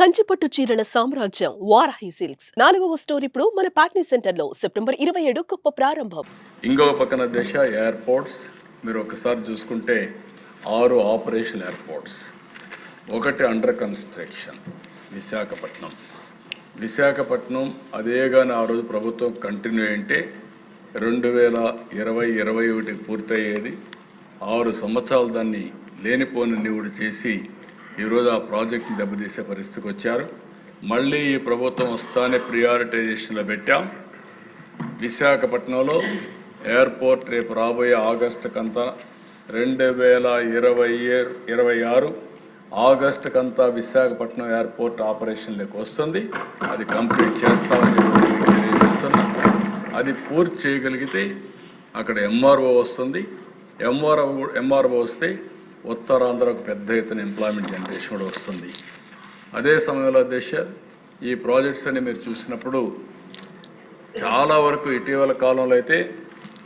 కంచిపట్టు చీరల సామ్రాజ్యం వారాహి సిల్క్స్. నాలుగవ స్టోర్ ఇప్పుడు మన పాట్నీ సెంటర్లో సెప్టెంబర్ ఇరవై ఏడు గొప్ప ప్రారంభం. ఇంకో పక్కన దశ ఎయిర్పోర్ట్స్. మీరు ఒకసారి చూసుకుంటే ఆరు ఆపరేషన్ ఎయిర్పోర్ట్స్. ఒకటి అండర్ కన్స్ట్రక్షన్ విశాఖపట్నం. విశాఖపట్నం అదేగాని ఆ రోజు ప్రభుత్వం కంటిన్యూ అంటే రెండు వేల ఇరవై ఇరవై ఒకటికి పూర్తయ్యేది. ఆరు సంవత్సరాలు దాన్ని లేనిపోని నివుడు చేసి ఈరోజు ఆ ప్రాజెక్ట్ని దెబ్బతీసే పరిస్థితికి వచ్చారు. మళ్ళీ ఈ ప్రభుత్వం వస్తానే ప్రియారిటైజేషన్లో పెట్టాం. విశాఖపట్నంలో ఎయిర్పోర్ట్ రేపు రాబోయే ఆగస్టుకంతా రెండు వేల ఇరవై ఇరవై ఆరు ఆగస్టుకంతా విశాఖపట్నం ఎయిర్పోర్ట్ ఆపరేషన్లోకి వస్తుంది. అది కంప్లీట్ చేస్తామని చెప్పి తెలియజేస్తున్నా. అది పూర్తి చేయగలిగితే అక్కడ ఎంఆర్ఓ వస్తుంది. ఎంఆర్ఓ ఎంఆర్ఓ వస్తే ఉత్తరాంధ్రకు పెద్ద ఎత్తున ఎంప్లాయ్మెంట్ జనరేషన్ కూడా వస్తుంది. అదే సమయంలో దేశ ఈ ప్రాజెక్ట్స్ అని మీరు చూసినప్పుడు చాలా వరకు ఇటీవల కాలంలో అయితే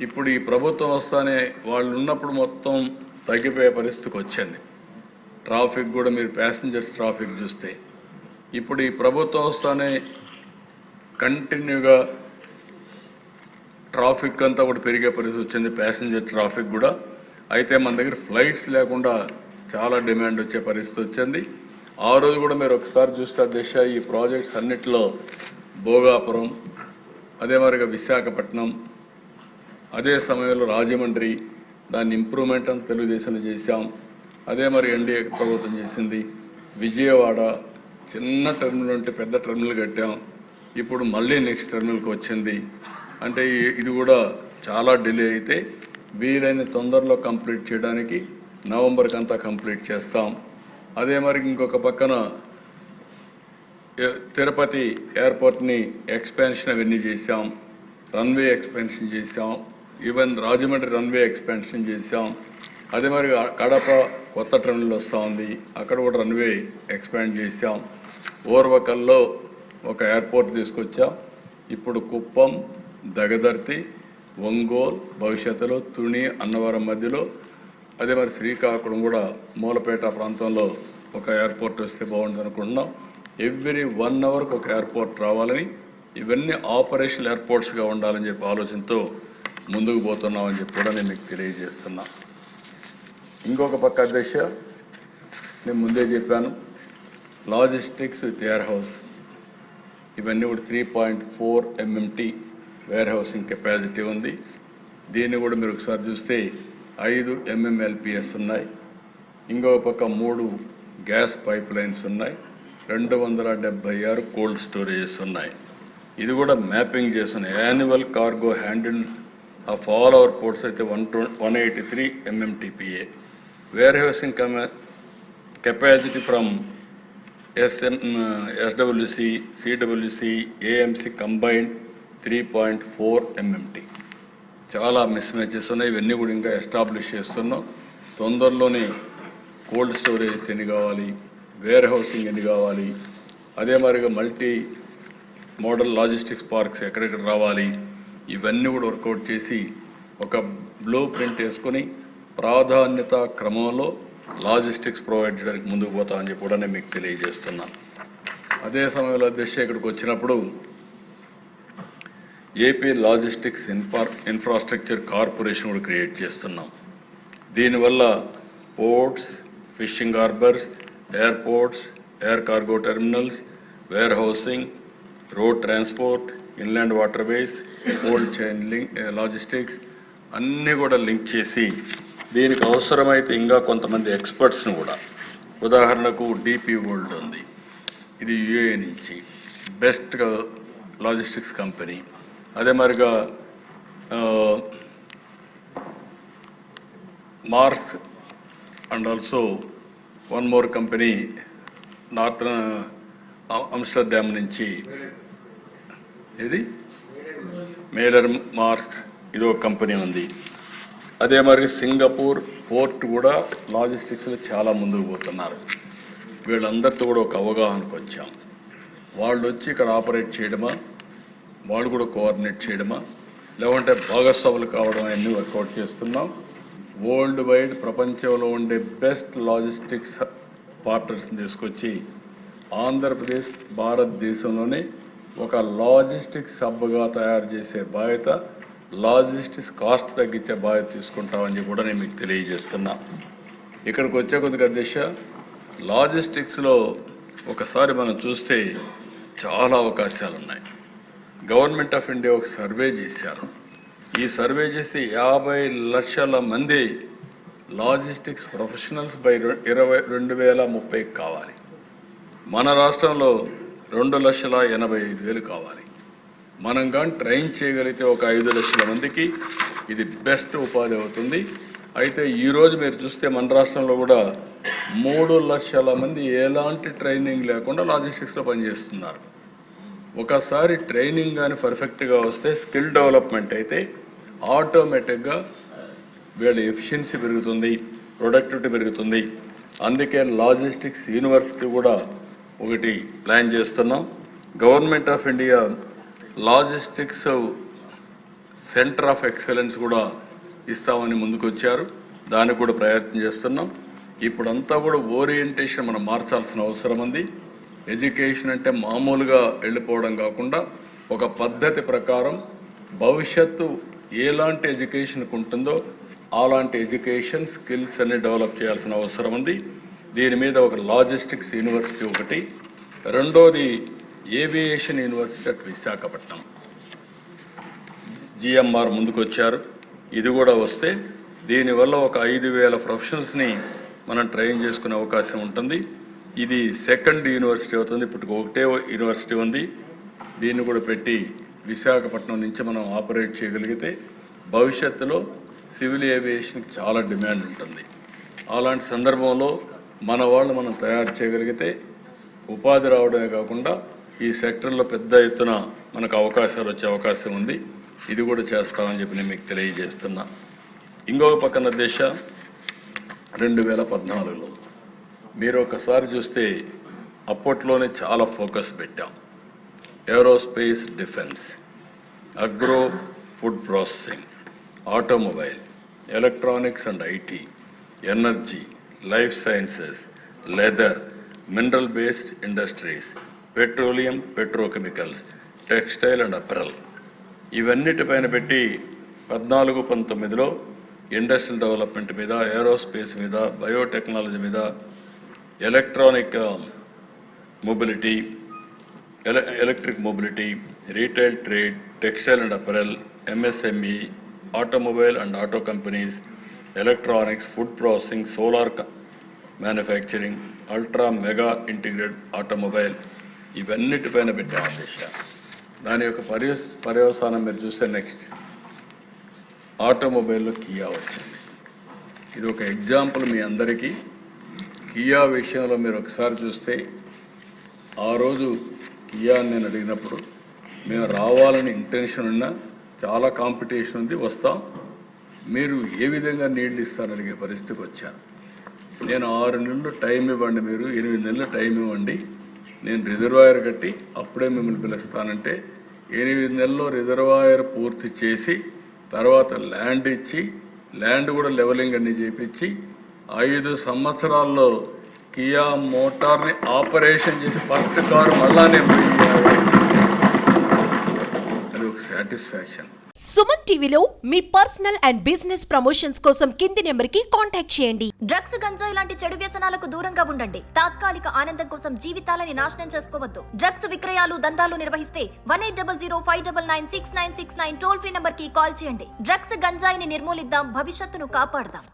ఇప్పుడు ఈ ప్రభుత్వం వస్తానే వాళ్ళు ఉన్నప్పుడు మొత్తం తగ్గిపోయే పరిస్థితికి వచ్చింది. ట్రాఫిక్ కూడా మీరు ప్యాసింజర్స్ ట్రాఫిక్ చూస్తే. ఇప్పుడు ఈ ప్రభుత్వం వస్తానే కంటిన్యూగా ట్రాఫిక్ అంతా కూడా పెరిగే పరిస్థితి వచ్చింది. ప్యాసింజర్ ట్రాఫిక్ కూడా అయితే మన దగ్గర ఫ్లైట్స్ లేకుండా చాలా డిమాండ్ వచ్చే పరిస్థితి వచ్చింది. ఆ రోజు కూడా మీరు ఒకసారి చూస్తే దిశ ఈ ప్రాజెక్ట్స్ అన్నిటిలో భోగాపురం అదే మరిగా విశాఖపట్నం అదే సమయంలో రాజమండ్రి దాన్ని ఇంప్రూవ్మెంట్ అంత తెలుగుదేశంలో చేశాం. అదే మరి ఎన్డీఏ ప్రభుత్వం చేసింది. విజయవాడ చిన్న టెర్మినల్ అంటే పెద్ద టెర్మినల్ కట్టాం. ఇప్పుడు మళ్ళీ నెక్స్ట్ టెర్మినల్కి వచ్చింది. అంటే ఇది కూడా చాలా డిలే అయితే వీలైన తొందరలో కంప్లీట్ చేయడానికి నవంబర్కి అంతా కంప్లీట్ చేస్తాం. అదే మరి ఇంకొక పక్కన తిరుపతి ఎయిర్పోర్ట్ని ఎక్స్పాన్షన్ అవన్నీ చేసాం రన్వే ఎక్స్పాన్షన్ చేసాం ఈవెన్ రాజమండ్రి రన్వే ఎక్స్పాన్షన్ చేసాం అదే మరి కడప కొత్త టర్మినల్ వస్తూ ఉంది. అక్కడ కూడా రన్వే ఎక్స్పాండ్ చేసాం ఓర్వకల్లో ఒక ఎయిర్పోర్ట్ తీసుకొచ్చాం. ఇప్పుడు కుప్పం దగదర్తి ఒంగోల్ భవిష్యత్తులో తుని అన్నవరం మధ్యలో. అదే మరి శ్రీకాకుళం కూడా మూలపేట ప్రాంతంలో ఒక ఎయిర్పోర్ట్ వస్తే బాగుంటుంది అనుకుంటున్నాం. ఎవ్రీ వన్ అవర్కి ఒక ఎయిర్పోర్ట్ రావాలని ఇవన్నీ ఆపరేషనల్ ఎయిర్పోర్ట్స్గా ఉండాలని చెప్పి ఆలోచనతో ముందుకు పోతున్నామని చెప్పి కూడా నేను మీకు తెలియజేస్తున్నా. ఇంకొక పక్క అధ్యక్ష నేను ముందే చెప్పాను లాజిస్టిక్స్ విత్ ఎయిర్ హౌస్ ఇవన్నీ కూడా three point four MMT warehousing capacity ఉంది. దీన్ని కూడా మీరు ఒకసారి చూస్తే ఐదు ఎంఎంఎల్పిఎస్ ఉన్నాయి. ఇంకో పక్క మూడు గ్యాస్ పైప్ లైన్స్ ఉన్నాయి. రెండు వందల డెబ్బై ఆరు కోల్డ్ స్టోరేజెస్ ఉన్నాయి. ఇది కూడా మ్యాపింగ్ చేస్తున్నాయి annual cargo handle of all our ports అయితే one two one eighty three MMTPA warehousing cum capacity from SM SWC CWC AMC combined three point four MMT చాలా మిస్ మ్యాచెస్ ఉన్నాయి. ఇవన్నీ కూడా ఇంకా ఎస్టాబ్లిష్ చేస్తున్నాం. తొందరలోనే కోల్డ్ స్టోరేజ్ ఎన్ని కావాలి? వేర్ హౌసింగ్ ఎన్ని కావాలి? అదే మాదిరిగా మల్టీ మోడల్ లాజిస్టిక్స్ పార్క్స్ ఎక్కడెక్కడ రావాలి? ఇవన్నీ కూడా వర్కౌట్ చేసి ఒక బ్లూ ప్రింట్ వేసుకొని ప్రాధాన్యత క్రమంలో లాజిస్టిక్స్ ప్రొవైడ్ చేయడానికి ముందుకు పోతామని చెప్పి కూడా నేను మీకు తెలియజేస్తున్నాను అదే సమయంలో అధ్యక్ష ఇక్కడికి వచ్చినప్పుడు AP logistics infra infrastructure corporation కూడా క్రియేట్ చేస్తున్నాం. దీనివల్ల ports fishing harbours airports air cargo terminals warehousing road transport inland waterways cold chain link logistics అన్నీ కూడా లింక్ చేసి దీనికి అవసరమైతే ఇంకా కొంతమంది ఎక్స్పర్ట్స్ని కూడా. ఉదాహరణకు డిపి వరల్డ్ ఉంది. ఇది యుఏ నుంచి. Best logistics company. అదే మరిగా Maersk and also one more company northern Amsterdam నుంచి. ఇది మేలర్ మార్స్ ఇది ఒక కంపెనీ ఉంది. అదే మరి సింగపూర్ పోర్ట్ కూడా లాజిస్టిక్స్లో చాలా ముందుకు పోతున్నారు. వీళ్ళందరితో కూడా ఒక అవగాహనకు వచ్చాం వాళ్ళు వచ్చి ఇక్కడ ఆపరేట్ చేయడమా? వాళ్ళు కూడా కోఆర్డినేట్ చేయడమా? లేకుంటే భాగస్వాములు కావడం అన్నీ వర్కౌట్ చేస్తున్నాం. వరల్డ్ వైడ్ ప్రపంచంలో ఉండే బెస్ట్ లాజిస్టిక్స్ పార్ట్నర్స్ని తీసుకొచ్చి ఆంధ్రప్రదేశ్ భారతదేశంలోనే ఒక లాజిస్టిక్స్ హబ్గా తయారు చేసే బాధ్యత లాజిస్టిక్స్ కాస్ట్ తగ్గించే బాధ్యత తీసుకుంటామని కూడా నేను మీకు తెలియజేస్తున్నా. ఇక్కడికి వచ్చే కొద్దిగా దిశ లాజిస్టిక్స్లో ఒకసారి మనం చూస్తే చాలా అవకాశాలు ఉన్నాయి గవర్నమెంట్ ఆఫ్ ఇండియా ఒక సర్వే చేశారు. ఈ సర్వే చేసి యాభై లక్షల మంది లాజిస్టిక్స్ ప్రొఫెషనల్స్ బై ఇరవై రెండు వేల ముప్పై కావాలి. మన రాష్ట్రంలో రెండు లక్షల ఎనభై ఐదు వేలు కావాలి. మనం కానీ ట్రైన్ చేయగలిగితే ఒక ఐదు లక్షల మందికి ఇది బెస్ట్ ఉపాధి అవుతుంది. అయితే ఈరోజు మీరు చూస్తే మన రాష్ట్రంలో కూడా మూడు లక్షల మంది ఎలాంటి ట్రైనింగ్ లేకుండా లాజిస్టిక్స్లో పనిచేస్తున్నారు. ఒకసారి ట్రైనింగ్ కానీ పర్ఫెక్ట్గా వస్తే స్కిల్ డెవలప్మెంట్ అయితే ఆటోమేటిక్గా వీళ్ళ ఎఫిషియన్సీ పెరుగుతుంది ప్రొడక్టివిటీ పెరుగుతుంది. అందుకే లాజిస్టిక్స్ యూనివర్సిటీ కూడా ఒకటి ప్లాన్ చేస్తున్నాం. Government of India logistics centre of excellence కూడా ఇస్తామని ముందుకొచ్చారు. దానికి కూడా ప్రయత్నం చేస్తున్నాం. ఇప్పుడంతా కూడా ఓరియంటేషన్ మనం మార్చాల్సిన అవసరం ఉంది. ఎడ్యుకేషన్ అంటే మామూలుగా వెళ్ళిపోవడం కాకుండా ఒక పద్ధతి ప్రకారం భవిష్యత్తు ఎలాంటి ఎడ్యుకేషన్కి ఉంటుందో అలాంటి ఎడ్యుకేషన్ స్కిల్స్ అన్ని డెవలప్ చేయాల్సిన అవసరం ఉంది. దీని మీద ఒక లాజిస్టిక్స్ యూనివర్సిటీ ఒకటి రెండోది aviation university at Visakhapatnam. GMR ముందుకొచ్చారు. ఇది కూడా వస్తే దీనివల్ల ఒక ఐదు వేల ప్రొఫెషనల్స్ని మనం ట్రైన్ చేసుకునే అవకాశం ఉంటుంది. ఇది సెకండ్ యూనివర్సిటీ అవుతుంది. ఇప్పుడు ఒకటే యూనివర్సిటీ ఉంది. దీన్ని కూడా పెట్టి విశాఖపట్నం నుంచి మనం ఆపరేట్ చేయగలిగితే భవిష్యత్తులో సివిల్ ఏవియేషన్కి చాలా డిమాండ్ ఉంటుంది. అలాంటి సందర్భంలో మన వాళ్ళు మనం తయారు చేయగలిగితే ఉపాధి రావడమే కాకుండా ఈ సెక్టర్లో పెద్ద ఎత్తున మనకు అవకాశాలు వచ్చే అవకాశం ఉంది. ఇది కూడా చేస్తామని చెప్పి నేను మీకు తెలియజేస్తున్నా. ఇంకొక పక్కన దేశ రెండు వేల పద్నాలుగులో. మీరు ఒకసారి చూస్తే అప్పట్లోనే చాలా ఫోకస్ పెట్టాం. Aerospace defence agro food processing automobile electronics and IT energy life sciences leather mineral based industries petroleum petrochemicals textile and apparel. ఇవన్నిటిపైన పెట్టి పద్నాలుగు పంతొమ్మిదిలో ఇండస్ట్రియల్ డెవలప్మెంట్ మీద ఏరోస్పేస్ మీద బయోటెక్నాలజీ మీద ఎలక్ట్రానిక్ మొబిలిటీ ఎల electric mobility retail trade textile and apparel MSME automobile and auto companies electronics food processing solar manufacturing ultra mega integrate automobile ఇవన్నిటిపైన పెట్టాము ఆదేశం దాని యొక్క పర్య పర్యవసానం మీరు చూస్తే నెక్స్ట్ ఆటోమొబైల్లో కియా వచ్చింది. ఇది ఒక ఎగ్జాంపుల్ మీ అందరికీ. కియా విషయంలో మీరు ఒకసారి చూస్తే ఆ రోజు కియా నేను అడిగినప్పుడు మేము రావాలని ఇంటెన్షన్ ఉన్నా చాలా కాంపిటీషన్ ఉంది వస్తాం. మీరు ఏ విధంగా నీళ్ళు ఇస్తారని అడిగే పరిస్థితికి వచ్చాను. నేను ఆరు నెలలు టైం ఇవ్వండి మీరు ఎనిమిది నెలలు టైం ఇవ్వండి. నేను రిజర్వాయర్ కట్టి అప్పుడే మిమ్మల్ని పిలుస్తానంటే ఎనిమిది నెలల్లో రిజర్వాయర్ పూర్తి చేసి తర్వాత ల్యాండ్ ఇచ్చి ల్యాండ్ కూడా లెవలింగ్ అన్ని చేపించి ఐదు సంవత్సరాల్లో కియా మోటార్ని ఆపరేషన్ చేసి ఫస్ట్ కారు మళ్ళానే అది ఒక సాటిస్ఫాక్షన్. సుమన్ టీవీలో మీ పర్సనల్ అండ్ బిజినెస్ ప్రమోషన్స్ కోసం కింది నెంబర్కి కాంటాక్ట్ చేయండి. డ్రగ్స్ గంజాయి లాంటి చెడు వ్యసనాలకు దూరంగా ఉండండి. తాత్కాలిక ఆనందం కోసం జీవితాలని నాశనం చేసుకోవద్దు. డ్రగ్స్ విక్రయాలు దందాలు నిర్వహిస్తే one eight double zero five double nine six nine six nine toll free నంబర్కి కాల్ చేయండి. డ్రగ్స్ గంజాయిని నిర్మూలిద్దాం భవిష్యత్తును కాపాడదాం.